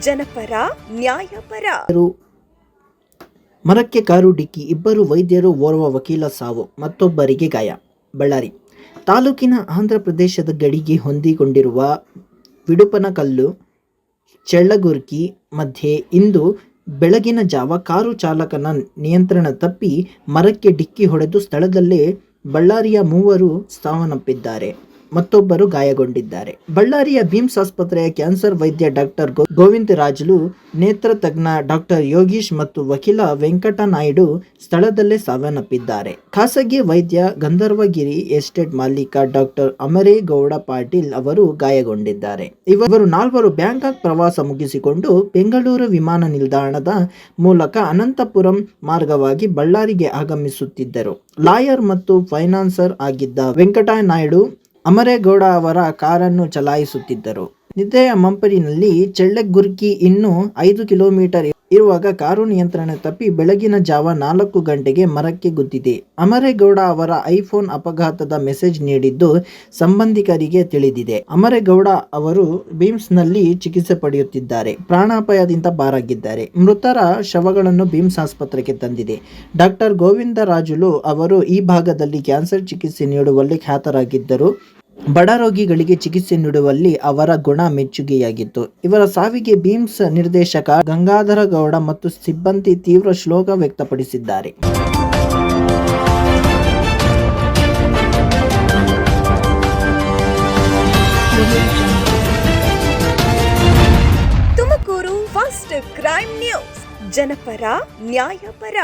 ಜನಪರ, ನ್ಯಾಯಪರ. ಮರಕ್ಕೆ ಕಾರು ಡಿಕ್ಕಿ, ಇಬ್ಬರು ವೈದ್ಯರು ಓರ್ವ ವಕೀಲ ಸಾವು, ಮತ್ತೊಬ್ಬರಿಗೆ ಗಾಯ. ಬಳ್ಳಾರಿ. ತಾಲೂಕಿನ ಆಂಧ್ರ ಪ್ರದೇಶದ ಗಡಿಗೆ ಹೊಂದಿಕೊಂಡಿರುವ ವಿಡುಪನಕಲ್ಲು, ಚಳ್ಳಗುರ್ಕಿ ಮಧ್ಯೆ ಇಂದು ಬೆಳಗಿನ ಜಾವ ಕಾರು ಚಾಲಕನ ನಿಯಂತ್ರಣ ತಪ್ಪಿ ಮರಕ್ಕೆ ಡಿಕ್ಕಿ ಹೊಡೆದು ಸ್ಥಳದಲ್ಲೇ ಬಳ್ಳಾರಿಯ ಮೂವರು ಸಾವನ್ನಪ್ಪಿದ್ದಾರೆ. ಮತ್ತೊಬ್ಬರು ಗಾಯಗೊಂಡಿದ್ದಾರೆ. ಬಳ್ಳಾರಿಯ ಬಿಮ್ಸ್ ಆಸ್ಪತ್ರೆಯ ಕ್ಯಾನ್ಸರ್ ವೈದ್ಯ ಡಾಕ್ಟರ್ ಗೋವಿಂದ ರಾಜುಲು ನೇತ್ರ ತಜ್ಞ ಡಾಕ್ಟರ್ ಯೋಗೀಶ್ ಮತ್ತು ವಕೀಲ ವೆಂಕಟ ನಾಯ್ಡು ಸ್ಥಳದಲ್ಲೇ ಸಾವನ್ನಪ್ಪಿದ್ದಾರೆ. ಖಾಸಗಿ ವೈದ್ಯ ಗಂಧರ್ವಗಿರಿ ಎಸ್ಟೇಟ್ ಮಾಲೀಕ ಡಾಕ್ಟರ್ ಅಮರೇಗೌಡ ಪಾಟೀಲ್ ಅವರು ಗಾಯಗೊಂಡಿದ್ದಾರೆ. ಇವರು ನಾಲ್ವರು ಬ್ಯಾಂಕಾಕ್ ಪ್ರವಾಸ ಮುಗಿಸಿಕೊಂಡು ಬೆಂಗಳೂರು ವಿಮಾನ ನಿಲ್ದಾಣದ ಮೂಲಕ ಅನಂತಪುರಂ ಮಾರ್ಗವಾಗಿ ಬಳ್ಳಾರಿಗೆ ಆಗಮಿಸುತ್ತಿದ್ದರು. ಲಾಯರ್ ಮತ್ತು ಫೈನಾನ್ಸರ್ ಆಗಿದ್ದ ವೆಂಕಟ ನಾಯ್ಡು ಅಮರೇಗೌಡ ಅವರ ಕಾರನ್ನು ಚಲಾಯಿಸುತ್ತಿದ್ದರು. ನಿದ್ದೆಯ ಮಂಪರಿನಲ್ಲಿ ಚೆಳ್ಳೆಗುರ್ಕಿ ಇನ್ನೂ ಐದು ಕಿಲೋಮೀಟರ್ ಇರುವಾಗ ಕಾರು ನಿಯಂತ್ರಣ ತಪ್ಪಿ ಬೆಳಗಿನ ಜಾವ ನಾಲ್ಕು ಗಂಟೆಗೆ ಮರಕ್ಕೆ ಗುದ್ದಿದೆ. ಅಮರೇಗೌಡ ಅವರ ಐಫೋನ್ ಅಪಘಾತದ ಮೆಸೇಜ್ ನೀಡಿದ್ದು ಸಂಬಂಧಿಕರಿಗೆ ತಿಳಿದಿದೆ. ಅಮರೇಗೌಡ ಅವರು ಬಿಮ್ಸ್ನಲ್ಲಿ ಚಿಕಿತ್ಸೆ ಪಡೆಯುತ್ತಿದ್ದಾರೆ. ಪ್ರಾಣಾಪಾಯದಿಂದ ಪಾರಾಗಿದ್ದಾರೆ. ಮೃತರ ಶವಗಳನ್ನು ಬಿಮ್ಸ್ ಆಸ್ಪತ್ರೆಗೆ ತಂದಿದೆ. ಡಾಕ್ಟರ್ ಗೋವಿಂದರಾಜುಲು ಅವರು ಈ ಭಾಗದಲ್ಲಿ ಕ್ಯಾನ್ಸರ್ ಚಿಕಿತ್ಸೆ ನೀಡುವಲ್ಲಿ ಖ್ಯಾತರಾಗಿದ್ದರು. ಬಡ ರೋಗಿಗಳಿಗೆ ಚಿಕಿತ್ಸೆ ನೀಡುವಲ್ಲಿ ಅವರ ಗುಣ ಮೆಚ್ಚುಗೆಯಾಗಿತ್ತು. ಇವರ ಸಾವಿಗೆ ಬೀಮ್ಸ್ ನಿರ್ದೇಶಕ ಗಂಗಾಧರ ಗೌಡ ಮತ್ತು ಸಿಬ್ಬಂದಿ ತೀವ್ರ ಶ್ಲೋಕ ವ್ಯಕ್ತಪಡಿಸಿದ್ದಾರೆ. Tumakuru first crime news. ಜನಪರ, ನ್ಯಾಯಪರ.